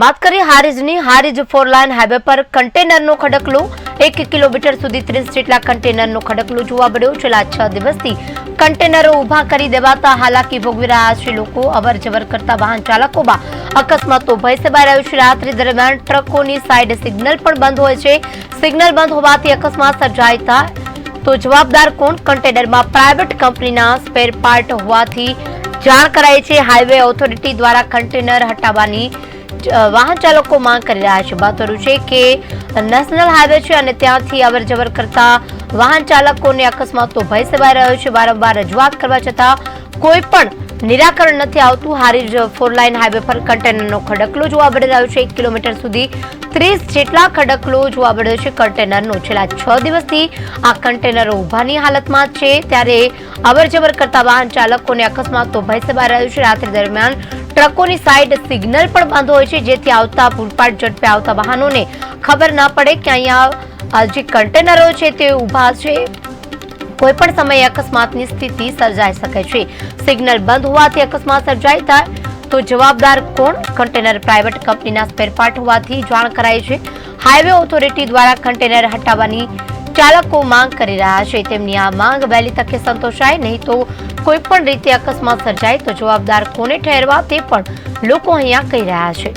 વાત કરીએ હારીજની. હારીજ ફોર લાઇન હાઈવે પર કન્ટેનરનો ખડકલો. એક કિલોમીટર સુધી ત્રીસ જેટલા કન્ટેનરનો ખડકલો જોવા મળ્યો. છેલ્લા છ દિવસથી કન્ટેનરો ઊભા કરી દેવાતા હાલાકી ભોગવી રહ્યા છે લોકો. અવર જવર કરતા વાહન ચાલકોમાં અકસ્માતો ભય સેવાઈ રહ્યો છે. રાત્રિ દરમિયાન ટ્રકોની સાઈડ સિગ્નલ પણ બંધ હોય છે. સિગ્નલ બંધ હોવાથી અકસ્માત સર્જાય થાય તો જવાબદાર કોણ? કન્ટેનરમાં પ્રાઇવેટ કંપનીના સ્પેર પાર્ટ હોવાથી જાણ કરાઈ છે. હાઈવે ઓથોરિટી દ્વારા કન્ટેનર હટાવવાની વાહન ચાલકો માંગ કરી રહ્યા છે બહાદુર છે કે નેશનલ હાઈવે છે અને ત્યાંથી અવર જવર કરતા વાહન ચાલકોને અકસ્માતનો ભય સેવાઈ રહ્યો છે. વારંવાર રજૂઆત કરવા છતાં કોઈ પણ નિરાકરણ નથી આવતું. હારીજ ફોર લાઇન હાઈવે પર કન્ટેનરનો ખડકલો જોવા મળી રહ્યો છે. એક કિલોમીટર સુધી ત્રીસ જેટલા ખડકલો જોવા મળ્યો છે. કન્ટેનરનો છેલ્લા છ દિવસથી આ કન્ટેનરો ઊભાની હાલતમાં છે. ત્યારે અવર જવર કરતા વાહન ચાલકોને અકસ્માતનો ભય સેવાઈ રહ્યો છે. રાત્રિ દરમિયાન ટ્રકોની સાઈડ સિગ્નલ પણ બંધ હોય છે, જેથી આવતા પૂરપાટ ઝડપે આવતા વાહનોને ખબર ના પડે કે અહીંયા જે કન્ટેનરો છે તે ઊભા છે. કોઈ પણ સમયે અકસ્માતની સ્થિતિ સર્જાઈ શકે છે. સિગ્નલ બંધ હોવાથી અકસ્માત સર્જાય થાય તો જવાબદાર કોણ? કન્ટેનર પ્રાઇવેટ કંપનીના સ્પેરપાર્ટ હોવાથી જાણ કરાઈ છે. હાઈવે ઓથોરિટી દ્વારા કન્ટેનર હટાવવાની ચાલકો માંગ કરી રહ્યા છે. તેમની આ માંગ વહેલી તકે સંતોષાય નહીં તો કોઈ પણ રીતે અકસ્માત સર્જાય તો જવાબદાર કોને ઠેરવા તે પણ લોકો અહીંયા કહી રહ્યા છે.